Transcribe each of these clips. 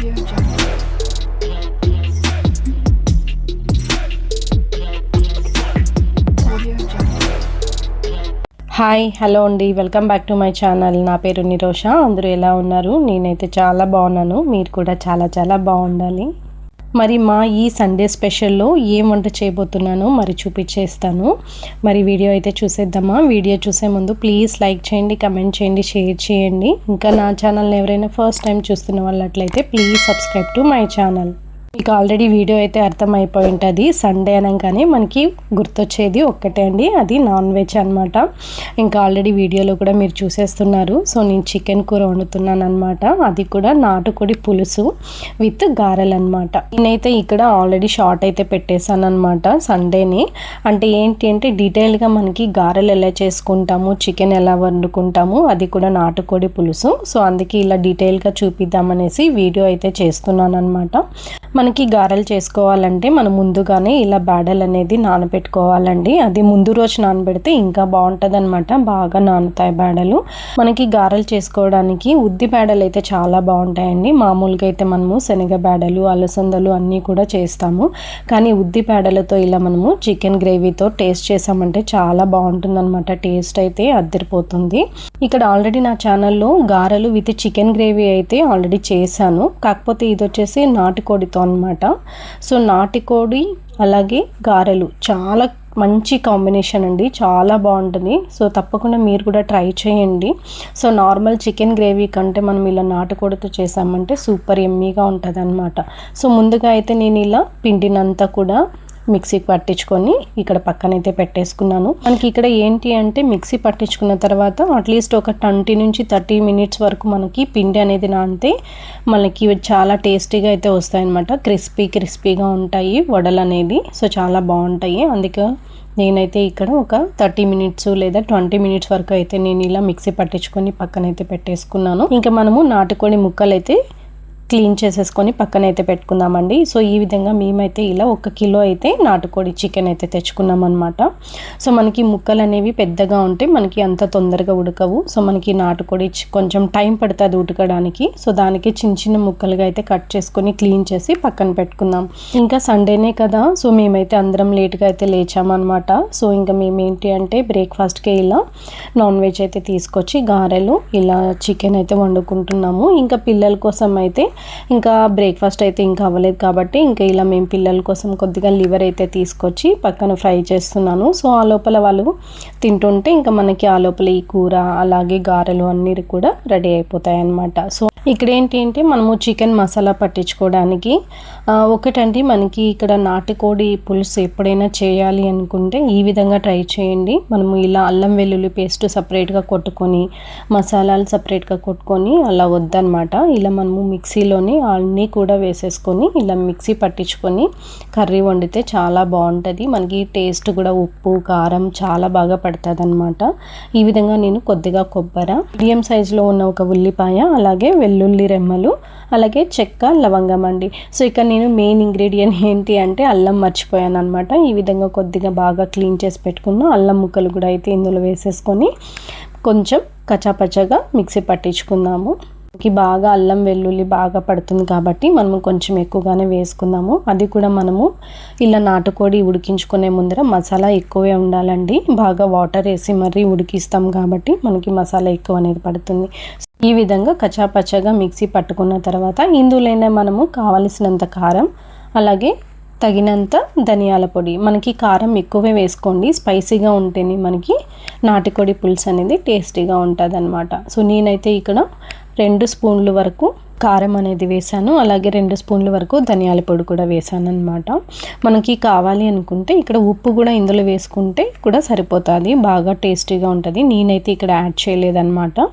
Hi hello అండి. Welcome back to my channel నా పేరు నిరోష. అందరూ ఎలా ఉన్నారు? నేనైతే చాలా బాగున్నాను. మీరు కూడా చాలా చాలా బాగుండాలి. మరి మా ఈ సండే స్పెషల్లో ఏం వంట చేయబోతున్నానో మరి చూపించేస్తాను. మరి వీడియో అయితే చూసేద్దామా? వీడియో చూసే ముందు ప్లీజ్ లైక్ చేయండి కమెంట్ చేయండి షేర్ చేయండి. ఇంకా నా ఛానల్ని ఎవరైనా ఫస్ట్ టైం చూస్తున్న వాళ్ళట్లయితే please subscribe to my channel. మీకు ఆల్రెడీ వీడియో అయితే అర్థమైపోయి ఉంటుంది. సండే అనగానే మనకి గుర్తొచ్చేది ఒక్కటే అండి. అది నాన్ వెజ్ అనమాట ఇంకా ఆల్రెడీ వీడియోలో కూడా మీరు చూసేస్తున్నారు. సో నేను చికెన్ కూర వండుతున్నాను అనమాట అది కూడా నాటుకోడి పులుసు విత్ గారెలు అనమాట నేనైతే ఇక్కడ ఆల్రెడీ షార్ట్ అయితే పెట్టేశాను అనమాట సండేని అంటే ఏంటి అంటే డీటెయిల్గా మనకి గారెలు ఎలా చేసుకుంటాము చికెన్ ఎలా వండుకుంటాము అది కూడా నాటుకోడి పులుసు. సో అందుకే ఇలా డీటెయిల్గా చూపిద్దామనేసి వీడియో అయితే చేస్తున్నాను అనమాట మనకి గారెలు చేసుకోవాలంటే మనం ముందుగానే ఇలా బ్యాడల్ అనేది నానబెట్టుకోవాలండి. అది ముందు రోజు నానబెడితే ఇంకా బాగుంటుంది అనమాట బాగా నానుతాయి బేడలు మనకి గారెలు చేసుకోవడానికి ఉద్ది బ్యాడలు అయితే చాలా బాగుంటాయండి. మామూలుగా అయితే మనము శనగ బేడలు అలసందలు అన్నీ కూడా చేస్తాము. కానీ ఉద్ది బ్యాడలతో ఇలా మనము చికెన్ గ్రేవీతో టేస్ట్ చేసామంటే చాలా బాగుంటుంది టేస్ట్ అయితే అద్దరిపోతుంది. ఇక్కడ ఆల్రెడీ నా ఛానల్లో గారెలు విత్ చికెన్ గ్రేవీ అయితే ఆల్రెడీ చేశాను. కాకపోతే ఇది వచ్చేసి నాటుకోడితో అనమాట సో నాటుకోడి అలాగే గారెలు. చాలా మంచి కాంబినేషన్ అండి. చాలా బాగుంటుంది. సో తప్పకుండా మీరు కూడా ట్రై చేయండి. సో నార్మల్ చికెన్ గ్రేవీ కంటే మనం ఇలా నాటుకోడితో చేసామంటే సూపర్ ఎమ్మీగా ఉంటుంది అనమాట సో ముందుగా అయితే నేను ఇలా పిండినంతా కూడా మిక్సీకి పట్టించుకొని ఇక్కడ పక్కనైతే పెట్టేసుకున్నాను. మనకి ఇక్కడ ఏంటి అంటే మిక్సీ పట్టించుకున్న తర్వాత అట్లీస్ట్ ఒక ట్వంటీ నుంచి థర్టీ మినిట్స్ వరకు మనకి పిండి అనేది నానితే మనకి చాలా టేస్టీగా అయితే వస్తాయి అనమాట క్రిస్పీ క్రిస్పీగా ఉంటాయి వడలు అనేది. సో చాలా బాగుంటాయి. అందుకే నేనైతే ఇక్కడ ఒక థర్టీ మినిట్స్ లేదా ట్వంటీ మినిట్స్ వరకు అయితే నేను ఇలా మిక్సీ పట్టించుకొని పక్కనైతే పెట్టేసుకున్నాను. ఇంకా మనము నాటుకోడి ముక్కలు అయితే క్లీన్ చేసేసుకొని పక్కన అయితే పెట్టుకుందామండి. సో ఈ విధంగా మేమైతే ఇలా ఒక కిలో అయితే నాటుకోడి చికెన్ అయితే తెచ్చుకున్నాం అనమాట సో మనకి ముక్కలు అనేవి పెద్దగా ఉంటే మనకి అంత తొందరగా ఉడకవు. సో మనకి నాటుకోడి కొంచెం టైం పడుతుంది ఉడకడానికి. సో దానికి చిన్న చిన్న ముక్కలుగా అయితే కట్ చేసుకొని క్లీన్ చేసి పక్కన పెట్టుకుందాం. ఇంకా సండేనే కదా సో మేమైతే అందరం లేట్గా అయితే లేచామన్నమాట. సో ఇంకా మేమేంటి అంటే బ్రేక్ఫాస్ట్కే ఇలా నాన్ వెజ్ అయితే తీసుకొచ్చి గారెలు ఇలా చికెన్ అయితే వండుకుంటున్నాము. ఇంకా పిల్లల కోసం అయితే ఇంకా బ్రేక్ఫాస్ట్ అయితే ఇంకా అవ్వలేదు కాబట్టి ఇంకా ఇలా మేము పిల్లల కోసం కొద్దిగా లివర్ అయితే తీసుకొచ్చి పక్కన ఫ్రై చేస్తున్నాను. సో ఆ లోపల వాళ్ళు తింటుంటే ఇంకా మనకి ఆ లోపల ఈ కూర అలాగే గారెలు అన్నీ కూడా రెడీ అయిపోతాయి అన్నమాట సో ఇక్కడ ఏంటి అంటే మనము చికెన్ మసాలా పట్టించుకోవడానికి ఒకటండి మనకి ఇక్కడ నాటుకోడి పులుసు ఎప్పుడైనా చేయాలి అనుకుంటే ఈ విధంగా ట్రై చేయండి. మనము ఇలా అల్లం వెల్లుల్లి పేస్ట్ సపరేట్గా కొట్టుకొని మసాలాలు సపరేట్గా కొట్టుకొని అలా వద్దనమాట. ఇలా మనము మిక్సీలోని అన్నీ కూడా వేసేసుకొని ఇలా మిక్సీ పట్టించుకొని కర్రీ వండితే చాలా బాగుంటుంది. మనకి టేస్ట్ కూడా ఉప్పు కారం చాలా బాగా పడుతుంది అనమాట ఈ విధంగా నేను కొద్దిగా కొబ్బరి మీడియం సైజులో ఉన్న ఒక ఉల్లిపాయ అలాగే వెల్లుల్లి రెమ్మలు అలాగే చెక్క లవంగం అండి. సో ఇక్కడ నేను మెయిన్ ఇంగ్రీడియంట్ ఏంటి అంటే అల్లం మర్చిపోయాను అనమాట ఈ విధంగా కొద్దిగా బాగా క్లీన్ చేసి పెట్టుకున్న అల్లం ముక్కలు కూడా అయితే ఇందులో వేసేసుకొని కొంచెం కచాపచగా మిక్సీ పట్టించుకుందాము. కి బాగా అల్లం వెల్లుల్లి బాగా పడుతుంది కాబట్టి మనము కొంచెం ఎక్కువగానే వేసుకుందాము. అది కూడా మనము ఇలా నాటుకోడి ఉడికించుకునే ముందర మసాలా ఎక్కువే ఉండాలండి. బాగా వాటర్ వేసి మరీ ఉడికిస్తాం కాబట్టి మనకి మసాలా ఎక్కువ అనేది పడుతుంది. ఈ విధంగా కచాపచగా మిక్సీ పట్టుకున్న తర్వాత ఇందులోనే మనము కావలసినంత కారం అలాగే తగినంత ధనియాల పొడి. మనకి కారం ఎక్కువే వేసుకోండి. స్పైసీగా ఉంటేనే మనకి నాటుకోడి పులుసు అనేది టేస్టీగా ఉంటుంది అనమాట సో నేనైతే ఇక్కడ రెండు స్పూన్లు వరకు కారం అనేది వేసాను. అలాగే రెండు స్పూన్ల వరకు ధనియాల పొడి కూడా వేసాను అనమాట మనకి కావాలి అనుకుంటే ఇక్కడ ఉప్పు కూడా ఇందులో వేసుకుంటే కూడా సరిపోతుంది. బాగా టేస్టీగా ఉంటుంది. నేనైతే ఇక్కడ యాడ్ చేయలేదన్నమాట.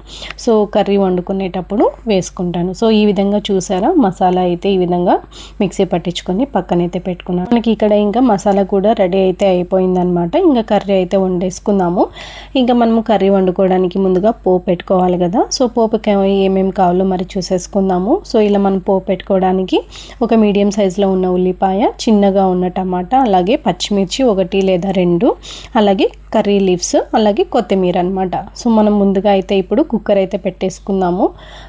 సో కర్రీ వండుకునేటప్పుడు వేసుకుంటాను. సో ఈ విధంగా చూసారా? మసాలా అయితే ఈ విధంగా మిక్సీ పట్టించుకొని పక్కనైతే పెట్టుకున్నాను మనకి ఇక్కడ ఇంకా మసాలా కూడా రెడీ అయితే అయిపోయిందనమాట ఇంకా కర్రీ అయితే వండేసుకుందాము. ఇంకా మనము కర్రీ వండుకోవడానికి ముందుగా పోపు పెట్టుకోవాలి కదా. సో పోపుకి ఏమేమి కావాలో మరి చూసేసుకుందాం వేసుకున్నాము సో ఇలా మనం పోపు పెట్టుకోవడానికి ఒక మీడియం సైజులో ఉన్న ఉల్లిపాయ చిన్నగా ఉన్న టమాటా అలాగే పచ్చిమిర్చి ఒకటి లేదా రెండు అలాగే కర్రీ లీవ్స్ అలాగే కొత్తిమీర అనమాట సో మనం ముందుగా అయితే ఇప్పుడు కుక్కర్ అయితే పెట్టేసుకుందాము.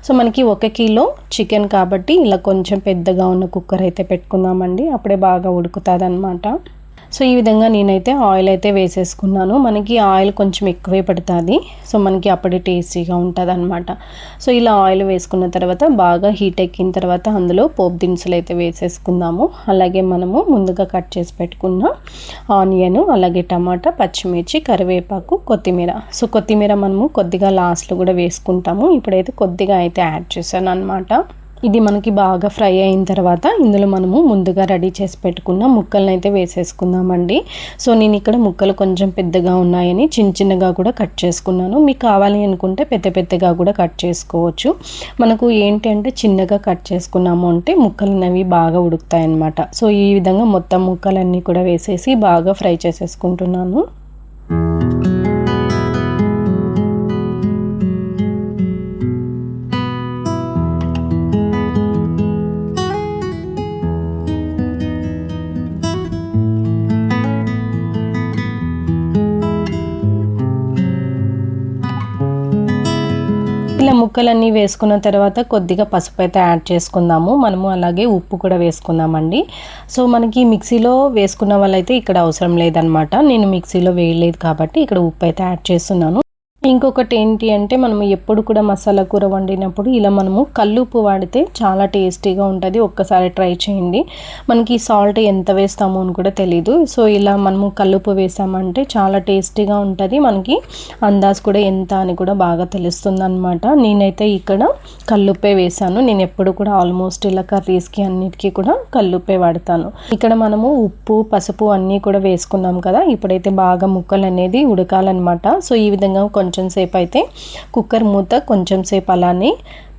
సో మనకి ఒక కిలో చికెన్ కాబట్టి ఇలా కొంచెం పెద్దగా ఉన్న కుక్కర్ అయితే పెట్టుకుందామండి. అప్పుడే బాగా ఉడుకుతుంది అనమాట సో ఈ విధంగా నేనైతే ఆయిల్ అయితే వేసేసుకున్నాను. మనకి ఆయిల్ కొంచెం ఎక్కువే పడుతుంది. సో మనకి అప్పుడే టేస్టీగా ఉంటుంది అనమాట సో ఇలా ఆయిల్ వేసుకున్న తర్వాత బాగా హీట్ ఎక్కిన తర్వాత అందులో పోపు దినుసులు అయితే వేసేసుకుందాము. అలాగే మనము ముందుగా కట్ చేసి పెట్టుకున్న ఆనియన్ అలాగే టమాటా పచ్చిమిర్చి కరివేపాకు కొత్తిమీర. సో కొత్తిమీర మనము కొద్దిగా లాస్ట్లో కూడా వేసుకుంటాము. ఇప్పుడైతే కొద్దిగా అయితే యాడ్ చేశాను అనమాట ఇది మనకి బాగా ఫ్రై అయిన తర్వాత ఇందులో మనము ముందుగా రెడీ చేసి పెట్టుకున్న ముక్కలను అయితే వేసేసుకుందామండి. సో నేను ఇక్కడ ముక్కలు కొంచెం పెద్దగా ఉన్నాయని చిన్న చిన్నగా కూడా కట్ చేసుకున్నాను. మీకు కావాలి అనుకుంటే పెద్ద పెద్దగా కూడా కట్ చేసుకోవచ్చు. మనకు ఏంటి అంటే చిన్నగా కట్ చేసుకున్నాము అంటే ముక్కలు అనేవి బాగా ఉడుకుతాయి అన్నమాట సో ఈ విధంగా మొత్తం ముక్కలన్నీ కూడా వేసేసి బాగా ఫ్రై చేసేసుకుంటున్నాను. ముక్కలన్నీ వేసుకున్న తర్వాత కొద్దిగా పసుపు అయితే యాడ్ చేసుకుందాము. మనము అలాగే ఉప్పు కూడా వేసుకుందామండి. సో మనకి మిక్సీలో వేసుకున్న వాళ్ళైతే ఇక్కడ అవసరం లేదనమాట నేను మిక్సీలో వేయలేదు కాబట్టి ఇక్కడ ఉప్పు అయితే యాడ్ చేస్తున్నాను. ఇంకొకటి ఏంటి అంటే మనం ఎప్పుడు కూడా మసాలా కూర వండినప్పుడు ఇలా మనము కల్లుప్పు వాడితే చాలా టేస్టీగా ఉంటుంది. ఒక్కసారి ట్రై చేయండి. మనకి సాల్ట్ ఎంత వేస్తామో అని కూడా తెలీదు. సో ఇలా మనము కల్లుప్పు వేసామంటే చాలా టేస్టీగా ఉంటుంది. మనకి అందాజ్ కూడా ఎంత అని కూడా బాగా తెలుస్తుంది అనమాట నేనైతే ఇక్కడ కల్లుప్పే వేసాను. నేను ఎప్పుడు కూడా ఆల్మోస్ట్ ఇలా కర్రీస్కి అన్నిటికీ కూడా కల్లుప్పే వాడతాను. ఇక్కడ మనము ఉప్పు పసుపు అన్నీ కూడా వేసుకున్నాం కదా. ఇప్పుడైతే బాగా ముక్కలు అనేది ఉడకాలన్నమాట. సో ఈ విధంగా కొంచెం సేపు అయితే కుక్కర్ మూత కొంచెం సేపు అలానే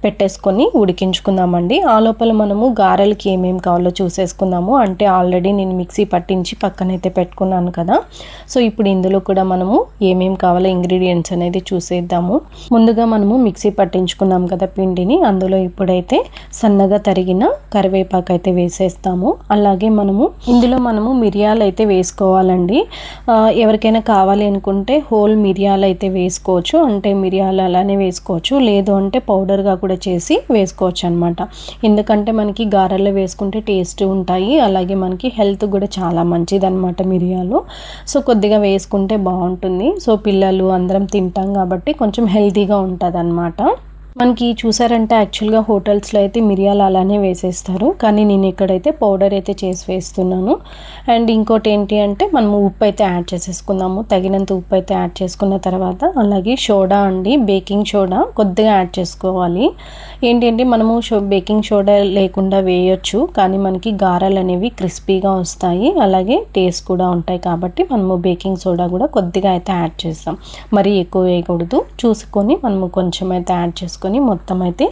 పెట్టేసుకొని ఉడికించుకుందామండి. ఆ లోపల మనము గారెలకి ఏమేమి కావాలో చూసేసుకుందాము. అంటే ఆల్రెడీ నేను మిక్సీ పట్టించి పక్కనైతే పెట్టుకున్నాను కదా. సో ఇప్పుడు ఇందులో కూడా మనము ఏమేమి కావాలో ఇంగ్రీడియంట్స్ అనేది చూసేద్దాము. ముందుగా మనము మిక్సీ పట్టించుకున్నాం కదా పిండిని. అందులో ఇప్పుడైతే సన్నగా తరిగిన కరివేపాకు అయితే వేసేస్తాము. అలాగే మనము ఇందులో మనము మిరియాలు అయితే వేసుకోవాలండి ఎవరికైనా కావాలి అనుకుంటే హోల్ మిరియాలు అయితే వేసుకోవచ్చు. అంటే మిరియాలు అలానే వేసుకోవచ్చు. లేదు అంటే పౌడర్గా కూడా చేసి వేసుకోవచ్చు అనమాట ఎందుకంటే మనకి గారెల్లో వేసుకుంటే టేస్ట్ ఉంటాయి. అలాగే మనకి హెల్త్ కూడా చాలా మంచిది అనమాట మిరియాలు. సో కొద్దిగా వేసుకుంటే బాగుంటుంది. సో పిల్లలు అందరం తింటాం కాబట్టి కొంచెం హెల్తీగా ఉంటుంది మనకి చూసారంటే యాక్చువల్గా హోటల్స్లో అయితే మిరియాలు అలానే వేసేస్తారు. కానీ నేను ఇక్కడైతే పౌడర్ అయితే చేసి వేస్తున్నాను. అండ్ ఇంకోటి ఏంటి అంటే మనము ఉప్పు అయితే యాడ్ చేసేసుకుందాము. తగినంత ఉప్పు అయితే యాడ్ చేసుకున్న తర్వాత అలాగే సోడా అండి బేకింగ్ సోడా కొద్దిగా యాడ్ చేసుకోవాలి. ఏంటంటే మనము షో బేకింగ్ సోడా లేకుండా వేయొచ్చు. కానీ మనకి గారాలు అనేవి క్రిస్పీగా వస్తాయి. అలాగే టేస్ట్ కూడా ఉంటాయి కాబట్టి మనము బేకింగ్ సోడా కూడా కొద్దిగా అయితే యాడ్ చేస్తాం. మరీ ఎక్కువ వేయకూడదు. చూసుకొని మనము కొంచెం అయితే యాడ్ చేసుకొని మొత్తం అయితే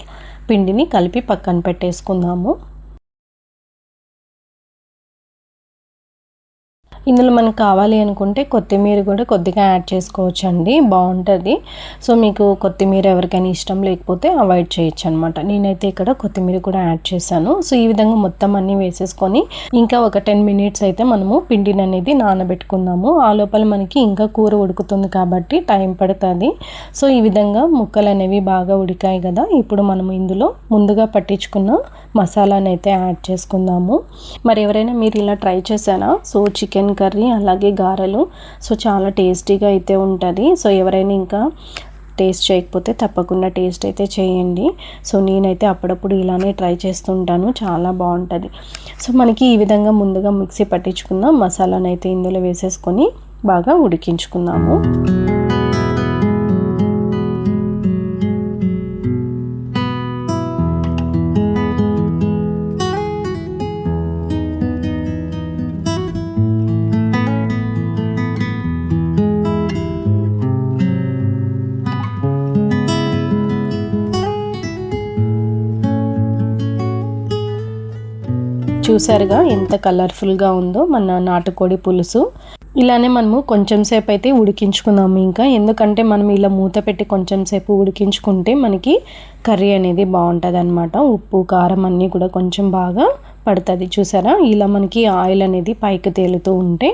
పిండిని కలిపి పక్కన పెట్టేసుకుందాము. ఇందులో మనకు కావాలి అనుకుంటే కొత్తిమీర కూడా కొద్దిగా యాడ్ చేసుకోవచ్చు అండి బాగుంటుంది. సో మీకు కొత్తిమీర ఎవరికైనా ఇష్టం లేకపోతే అవాయిడ్ చేయొచ్చు అనమాట నేనైతే ఇక్కడ కొత్తిమీర కూడా యాడ్ చేశాను. సో ఈ విధంగా మొత్తం అన్నీ వేసేసుకొని ఇంకా ఒక టెన్ మినిట్స్ అయితే మనము పిండిని అనేది నానబెట్టుకుందాము. ఆ లోపల మనకి ఇంకా కూర ఉడుకుతుంది కాబట్టి టైం పడుతుంది. సో ఈ విధంగా ముక్కలు అనేవి బాగా ఉడికాయి కదా. ఇప్పుడు మనము ఇందులో ముందుగా పట్టించుకున్న మసాలానైతే అయితే యాడ్ చేసుకుందాము. మరి ఎవరైనా మీరు ఇలా ట్రై చేశారా? సో చికెన్ కర్రీ అలాగే గారెలు. సో చాలా టేస్టీగా అయితే ఉంటుంది. సో ఎవరైనా ఇంకా టేస్ట్ చేయకపోతే తప్పకుండా టేస్ట్ అయితే చేయండి. సో నేనైతే అప్పుడప్పుడు ఇలానే ట్రై చేస్తుంటాను. చాలా బాగుంటుంది. సో మనకి ఈ విధంగా ముందుగా మిక్సీ పట్టించుకుందాం. మసాలాను అయితే ఇందులో వేసేసుకొని బాగా ఉడికించుకుందాము. చూసారుగా ఎంత కలర్ఫుల్గా ఉందో మన నాటుకోడి పులుసు. ఇలానే మనము కొంచెం సేపు అయితే ఉడికించుకుందాము ఇంకా. ఎందుకంటే మనం ఇలా మూత పెట్టి కొంచెం సేపు ఉడికించుకుంటే మనకి కర్రీ అనేది బాగుంటుంది అనమాట ఉప్పు కారం అన్నీ కూడా కొంచెం బాగా పడుతుంది. చూసారా? ఇలా మనకి ఆయిల్ అనేది పైకి తేలుతూ ఉంటే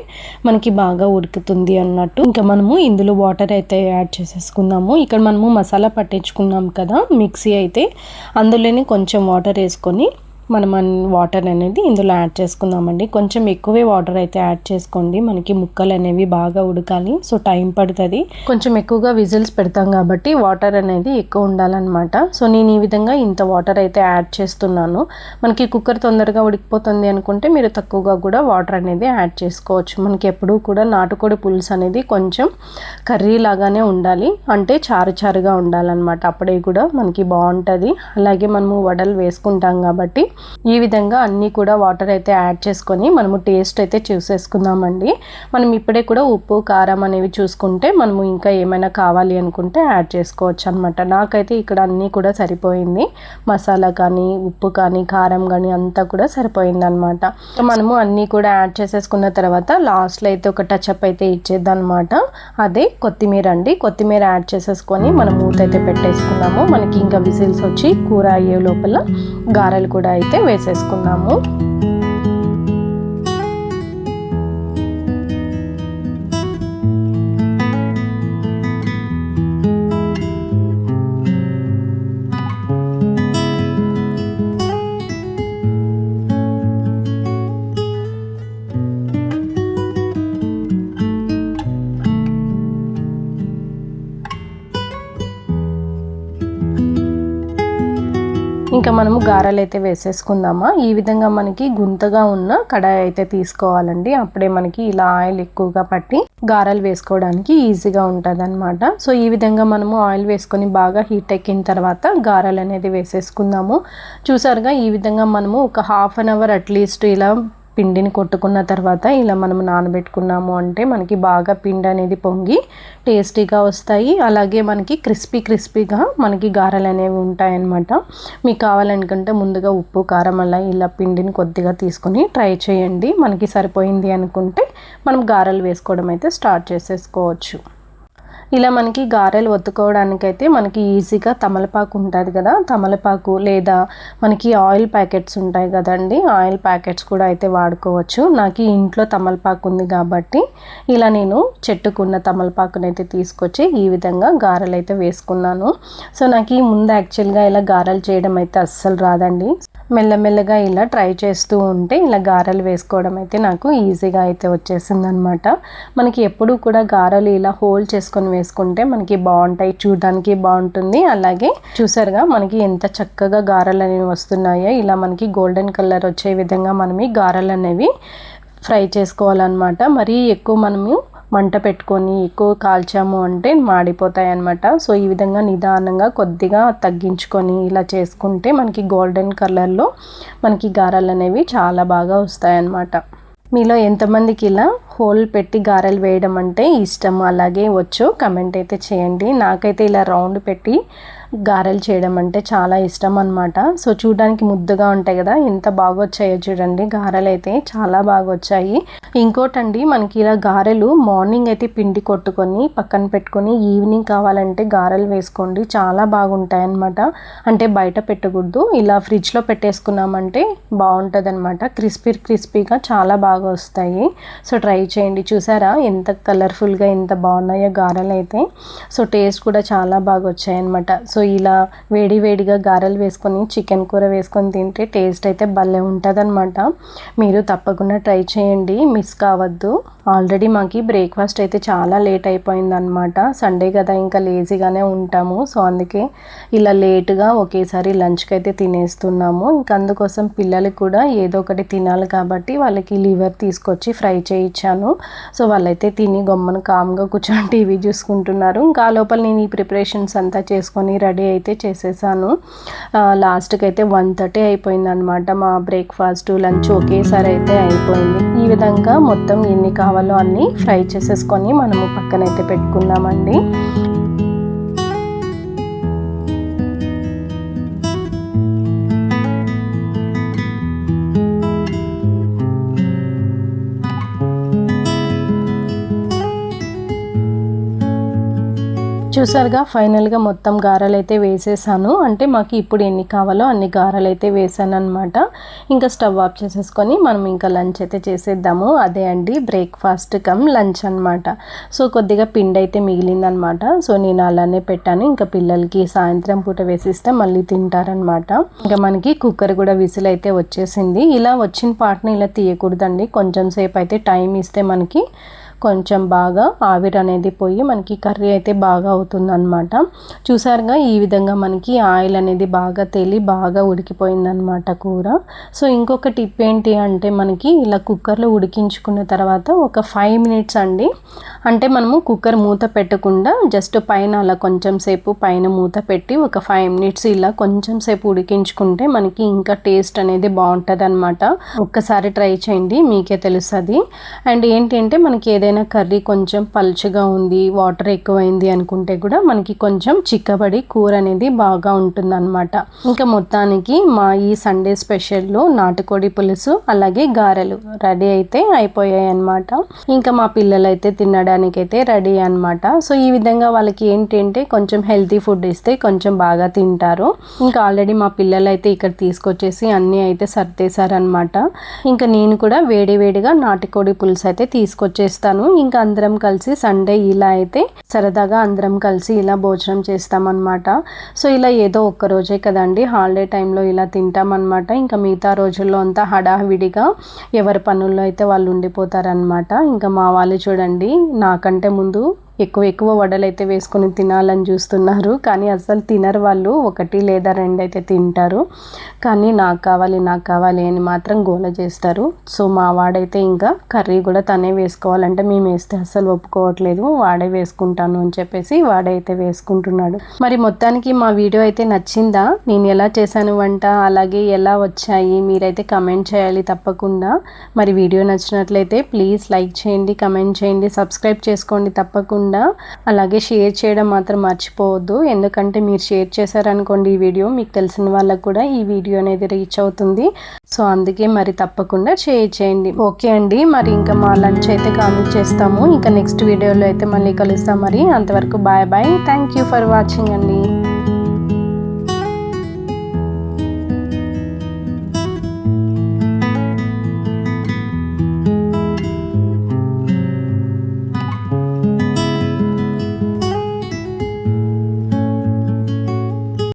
మనకి బాగా ఉడుకుతుంది అన్నట్టు. ఇంకా మనము ఇందులో వాటర్ అయితే యాడ్ చేసేసుకుందాము. ఇక్కడ మనము మసాలా పట్టించుకున్నాం కదా మిక్సీ అయితే. అందులోనే కొంచెం వాటర్ వేసుకొని మనం వాటర్ అనేది ఇందులో యాడ్ చేసుకుందామండి. కొంచెం ఎక్కువే వాటర్ అయితే యాడ్ చేసుకోండి. మనకి ముక్కలు అనేవి బాగా ఉడకాలి. సో టైం పడుతుంది. కొంచెం ఎక్కువగా విజిల్స్ పెడతాం కాబట్టి వాటర్ అనేది ఎక్కువ ఉండాలన్నమాట. సో నేను ఈ విధంగా ఇంత వాటర్ అయితే యాడ్ చేస్తున్నాను. మనకి కుక్కర్ తొందరగా ఉడికిపోతుంది అనుకుంటే మీరు తక్కువగా కూడా వాటర్ అనేది యాడ్ చేసుకోవచ్చు. మనకి ఎప్పుడూ కూడా నాటుకోడి పులుసు అనేది కొంచెం కర్రీ లాగానే ఉండాలి. అంటే చారు చారుగా ఉండాలన్నమాట. అప్పుడే కూడా మనకి బాగుంటుంది. అలాగే మనము వడలు వేసుకుంటాం కాబట్టి ఈ విధంగా అన్నీ కూడా వాటర్ అయితే యాడ్ చేసుకొని మనము టేస్ట్ అయితే చూసేసుకుందామండి. మనం ఇప్పుడే కూడా ఉప్పు కారం అనేవి చూసుకుంటే మనము ఇంకా ఏమైనా కావాలి అనుకుంటే యాడ్ చేసుకోవచ్చు అనమాట నాకైతే ఇక్కడ అన్నీ కూడా సరిపోయింది. మసాలా కానీ ఉప్పు కానీ కారం కానీ అంతా కూడా సరిపోయింది అనమాట మనము అన్నీ కూడా యాడ్ చేసేసుకున్న తర్వాత లాస్ట్లో అయితే ఒక టచ్అప్ అయితే ఇచ్చేద్దాం అనమాట అదే కొత్తిమీర అండి. కొత్తిమీర యాడ్ చేసేసుకొని మనం మూత అయితే పెట్టేసుకున్నాము. మనకి ఇంకా విజిల్స్ వచ్చి కూర అయ్యే లోపల గారెలు కూడా అయితే వేసేసుకున్నాము ఇంకా మనము గారెలు అయితే వేసేసుకుందామా? ఈ విధంగా మనకి గుంతగా ఉన్న కడాయి అయితే తీసుకోవాలండి. అప్పుడే మనకి ఇలా ఆయిల్ ఎక్కువగా పట్టి గారెలు వేసుకోవడానికి ఈజీగా ఉంటుంది అనమాట సో ఈ విధంగా మనము ఆయిల్ వేసుకొని బాగా హీట్ ఎక్కిన తర్వాత గారెలు అనేది వేసేసుకుందాము. చూసారుగా ఈ విధంగా మనము ఒక హాఫ్ అన్ అవర్ అట్లీస్ట్ ఇలా పిండిని కొట్టుకున్న తర్వాత ఇలా మనం నానబెట్టుకున్నాము అంటే మనకి బాగా పిండి అనేది పొంగి టేస్టీగా వస్తాయి. అలాగే మనకి క్రిస్పీ క్రిస్పీగా మనకి గారెలు అనేవి ఉంటాయన్నమాట. మీకు కావాలనుకుంటే ముందుగా ఉప్పు కారం అలా ఇలా పిండిని కొద్దిగా తీసుకొని ట్రై చేయండి. మనకి సరిపోయింది అనుకుంటే మనం గారెలు వేసుకోవడం అయితే స్టార్ట్ చేసేసుకోవచ్చు. ఇలా మనకి గారెలు ఒత్తుకోవడానికైతే మనకి ఈజీగా తమలపాకు ఉంటుంది కదా. తమలపాకు లేదా మనకి ఆయిల్ ప్యాకెట్స్ ఉంటాయి కదండి. ఆయిల్ ప్యాకెట్స్ కూడా అయితే వాడుకోవచ్చు. నాకు ఇంట్లో తమలపాకు ఉంది కాబట్టి ఇలా నేను చెట్టుకున్న తమలపాకుని అయితే తీసుకొచ్చి ఈ విధంగా గారెలు అయితే వేసుకున్నాను. సో నాకు ఈ ముందు యాక్చువల్గా ఇలా గారెలు చేయడం అయితే అస్సలు రాదండి. మెల్లమెల్లగా ఇలా ట్రై చేస్తూ ఉంటే ఇలా గారెలు వేసుకోవడం అయితే నాకు ఈజీగా అయితే వచ్చేసింది అనమాట మనకి ఎప్పుడూ కూడా గారెలు ఇలా హోల్డ్ చేసుకొని వేసుకుంటే మనకి బాగుంటాయి చూడడానికి బాగుంటుంది. అలాగే చూసారుగా మనకి ఎంత చక్కగా గారెలు అనేవి వస్తున్నాయో ఇలా మనకి గోల్డెన్ కలర్ వచ్చే విధంగా మనం ఈ గారెలు అనేవి ఫ్రై చేసుకోవాలన్నమాట. మరీ ఎక్కువ మనము మంట పెట్టుకొని ఎక్కువ కాల్చాము అంటే మాడిపోతాయి అన్నమాట సో ఈ విధంగా నిదానంగా కొద్దిగా తగ్గించుకొని ఇలా చేసుకుంటే మనకి గోల్డెన్ కలర్లో మనకి గారెలు అనేవి చాలా బాగా వస్తాయన్నమాట. మీలో ఎంతమందికి ఇలా హోల్ పెట్టి గారెలు వేయడం అంటే ఇష్టం? అలాగే వచ్చు. కమెంట్ అయితే చేయండి. నాకైతే ఇలా రౌండ్ పెట్టి గారెలు చేయడం అంటే చాలా ఇష్టం అనమాట సో చూడడానికి ముద్దుగా ఉంటాయి కదా ఎంత బాగా వచ్చాయో చూడండి. గారెలు అయితే చాలా బాగా వచ్చాయి ఇంకోటండి మనకి ఇలా గారెలు మార్నింగ్ అయితే పిండి కొట్టుకొని పక్కన పెట్టుకొని ఈవినింగ్ కావాలంటే గారెలు వేసుకోండి. చాలా బాగుంటాయి అనమాట అంటే బయట పెట్టకూడదు. ఇలా ఫ్రిడ్జ్లో పెట్టేసుకున్నామంటే బాగుంటుంది అనమాట క్రిస్పీ క్రిస్పీగా చాలా బాగా వస్తాయి సో ట్రై చేయండి. చూసారా? ఎంత కలర్ఫుల్గా ఎంత బాగున్నాయో గారెలు అయితే సో టేస్ట్ కూడా చాలా బాగా వచ్చాయన్నమాట సో ఇలా వేడి వేడిగా గారెలు వేసుకొని చికెన్ కూర వేసుకొని తింటే టేస్ట్ అయితే భలే ఉంటుందన్నమాట. మీరు తప్పకుండా ట్రై చేయండి. మిస్ కావద్దు. ఆల్రెడీ మాకు బ్రేక్ఫాస్ట్ అయితే చాలా లేట్ అయిపోయిందనమాట సండే కదా ఇంకా లేజీగానే ఉంటాము. సో అందుకే ఇలా లేటుగా ఒకేసారి లంచ్కి అయితే తినేస్తున్నాము. ఇంకా అందుకోసం పిల్లలు కూడా ఏదో ఒకటి తినాలి కాబట్టి వాళ్ళకి లివర్ తీసుకొచ్చి ఫ్రై చేయించాను సో వాళ్ళైతే తిని గొమ్మను కామ్గా కూర్చొని టీవీ చూసుకుంటున్నారు. ఇంకా ఆ లోపల నేను ఈ ప్రిపరేషన్స్ అంతా చేసుకొని రెడీ అయితే చేసేసాను. లాస్ట్కి అయితే వన్ థర్టీ అయిపోయింది అనమాట మా బ్రేక్ఫాస్ట్ లంచ్ ఒకేసారి అయితే అయిపోయింది. ఈ విధంగా మొత్తం ఎన్ని కావాలో అన్నీ ఫ్రై చేసేసుకొని మనము పక్కనైతే పెట్టుకుందామండి. చూసారుగా ఫైనల్గా మొత్తం గారెలు అయితే వేసేసాను. అంటే మాకు ఇప్పుడు ఎన్ని కావాలో అన్ని గారెలు అయితే వేసాను అనమాట ఇంకా స్టవ్ ఆఫ్ చేసేసుకొని మనం ఇంకా లంచ్ అయితే చేసేద్దాము. అదే అండి బ్రేక్ఫాస్ట్ కమ్ లంచ్ అనమాట సో కొద్దిగా పిండి అయితే మిగిలిందనమాట సో నేను అలానే పెట్టాను. ఇంకా పిల్లలకి సాయంత్రం పూట వేసిస్తే మళ్ళీ తింటారనమాట ఇంకా మనకి కుక్కర్ కూడా విసిల్ అయితే వచ్చేసింది. ఇలా వచ్చిన పాటని ఇలా తీయకూడదండి. కొంచెం సేపు అయితే టైం ఇస్తే మనకి కొంచెం బాగా ఆవిరి అనేది పోయి మనకి కర్రీ అయితే బాగా అవుతుందన్నమాట. చూసారుగా ఈ విధంగా మనకి ఆయిల్ అనేది బాగా తేలి బాగా ఉడికిపోయిందనమాట కూర. సో ఇంకొక టిప్ ఏంటి అంటే మనకి ఇలా కుక్కర్లో ఉడికించుకున్న తర్వాత ఒక ఫైవ్ మినిట్స్ అండి. అంటే మనము కుక్కర్ మూత పెట్టకుండా జస్ట్ పైన అలా కొంచెం సేపు పైన మూత పెట్టి ఒక ఫైవ్ మినిట్స్ ఇలా కొంచెం సేపు ఉడికించుకుంటే మనకి ఇంకా టేస్ట్ అనేది బాగుంటుంది అనమాట ఒక్కసారి ట్రై చేయండి మీకే తెలుస్తుంది. అండ్ ఏంటంటే మనకి ఏదైనా కర్రీ కొంచెం పలుచగా ఉంది వాటర్ ఎక్కువైంది అనుకుంటే కూడా మనకి కొంచెం చిక్కబడి కూర అనేది బాగా ఉంటుందన్నమాట. ఇంకా మొత్తానికి మా ఈ సండే స్పెషల్లో నాటుకోడి పులుసు అలాగే గారెలు రెడీ అయితే అయిపోయాయి అనమాట ఇంకా మా పిల్లలు అయితే తినడానికి అయితే రెడీ అనమాట సో ఈ విధంగా వాళ్ళకి ఏంటంటే కొంచెం హెల్తీ ఫుడ్ ఇస్తే కొంచెం బాగా తింటారు. ఇంకా ఆల్రెడీ మా పిల్లలు అయితే ఇక్కడ తీసుకొచ్చేసి అన్నీ అయితే సర్దేశారనమాట ఇంకా నేను కూడా వేడి వేడిగా నాటుకోడి పులుసు అయితే తీసుకొచ్చేస్తాను. ఇంకా అందరం కలిసి సండే ఇలా అయితే సరదాగా అందరం కలిసి ఇలా భోజనం చేస్తామన్నమాట. సో ఇలా ఏదో ఒక్క రోజే కదండి. హాలిడే టైంలో ఇలా తింటామన్నమాట. ఇంకా మిగతా రోజుల్లో అంతా హడావిడిగా ఎవరి పనుల్లో అయితే వాళ్ళు ఉండిపోతారనమాట ఇంకా మా వాళ్ళు చూడండి నాకంటే ముందు ఎక్కువ ఎక్కువ వడలు అయితే వేసుకొని తినాలని చూస్తున్నారు. కానీ అసలు తినరు వాళ్ళు. ఒకటి లేదా రెండు అయితే తింటారు. కానీ నాకు కావాలి నాకు కావాలి అని మాత్రం గోల చేస్తారు. సో మా వాడైతే ఇంకా కర్రీ కూడా తనే వేసుకోవాలంటే మేము వేస్తే అసలు ఒప్పుకోవట్లేదు. వాడే వేసుకుంటాను అని చెప్పేసి వాడైతే వేసుకుంటున్నాడు. మరి మొత్తానికి మా వీడియో అయితే నచ్చిందా? నేను ఎలా చేశాను వంట? అలాగే ఎలా వచ్చాయి? మీరైతే కమెంట్ చేయాలి తప్పకుండా. మరి వీడియో నచ్చినట్లయితే ప్లీజ్ లైక్ చేయండి కమెంట్ చేయండి సబ్స్క్రైబ్ చేసుకోండి తప్పకుండా. తప్పకుండా. అలాగే షేర్ చేయడం మాత్రం మర్చిపోవద్దు. ఎందుకంటే మీరు షేర్ చేశారనుకోండి ఈ వీడియో మీకు తెలిసిన వాళ్ళకు కూడా ఈ వీడియో అనేది రీచ్ అవుతుంది. సో అందుకే మరి తప్పకుండా షేర్ చేయండి. ఓకే అండి. మరి ఇంకా మా లంచ్ అయితే కామెంట్ చేస్తాము. ఇంకా నెక్స్ట్ వీడియోలో అయితే మళ్ళీ కలుస్తాం మరి. అంతవరకు bye bye. Thank you for watching అండి.